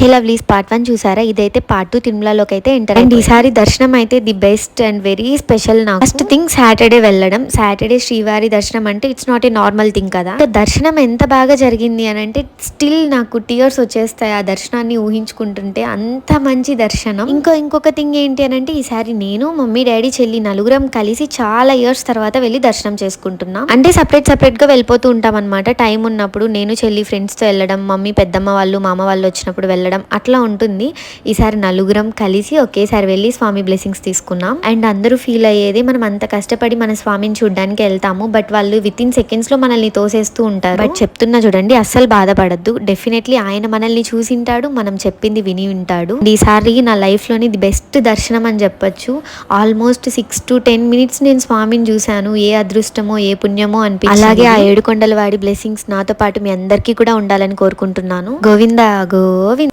హే lovelies part one చూసారా? ఇదైతే part two తిరుమలలోకి అయితే ఎంటర్ అండ్ ఈసారి దర్శనం అయితే the best and very special నాకు. ఫస్ట్ థింగ్ సాటర్డే వెళ్ళడం. సాటర్డే శ్రీవారి దర్శనం అంటే it's not a normal thing కదా. దర్శనం ఎంత బాగా జరిగింది అని అంటే స్టిల్ నాకు టీయర్స్ వచ్చేస్తాయి ఆ దర్శనాన్ని ఊహించుకుంటుంటే అంత మంచి దర్శనం. ఇంకో ఇంకొక థింగ్ ఏంటి అని అంటే ఈసారి నేను మమ్మీ డాడీ చెల్లి నలుగురం కలిసి చాలా ఇయర్స్ తర్వాత వెళ్ళి దర్శనం చేసుకుంటున్నాం. అంటే సపరేట్ సపరేట్గా వెళ్ళిపోతూ ఉంటాం అనమాట టైం ఉన్నప్పుడు నేను చెల్లి ఫ్రెండ్స్తో వెళ్ళడం మమ్మీ పెద్దమ్మ వాళ్ళు మామ వాళ్ళు వచ్చినప్పుడు వెళ్ళడం. అట్లా ఉంటుంది. ఈసారి నలుగురం కలిసి ఒకేసారి వెళ్ళి స్వామి బ్లెస్సింగ్స్ తీసుకున్నాం. అండ్ అందరూ ఫీల్ అయ్యేది మనం అంత కష్టపడి మన స్వామిని చూడడానికి వెళ్తాము. బట్ వాళ్ళు విత్ ఇన్ సెకండ్స్లో మనల్ని తోసేస్తూ ఉంటారు. బట్ చెప్తున్నా చూడండి అస్సలు బాధపడద్దు. డెఫినెట్లీ ఆయన మనల్ని చూసింటాడు మనం చెప్పింది విని ఉంటాడు. ఈసారి నా లైఫ్లోని ది బెస్ట్ దర్శనం అని చెప్పొచ్చు. Almost six to ten minutes నేను స్వామిని చూశాను. ఏ అదృష్టమో ఏ పుణ్యమో అనిపించింది. అలాగే ఆ ఏడు కొండల వాడి బ్లెస్సింగ్స్ నాతో పాటు మీ అందరికీ కూడా ఉండాలని కోరుకుంటున్నాను. గోవింద గోవింద.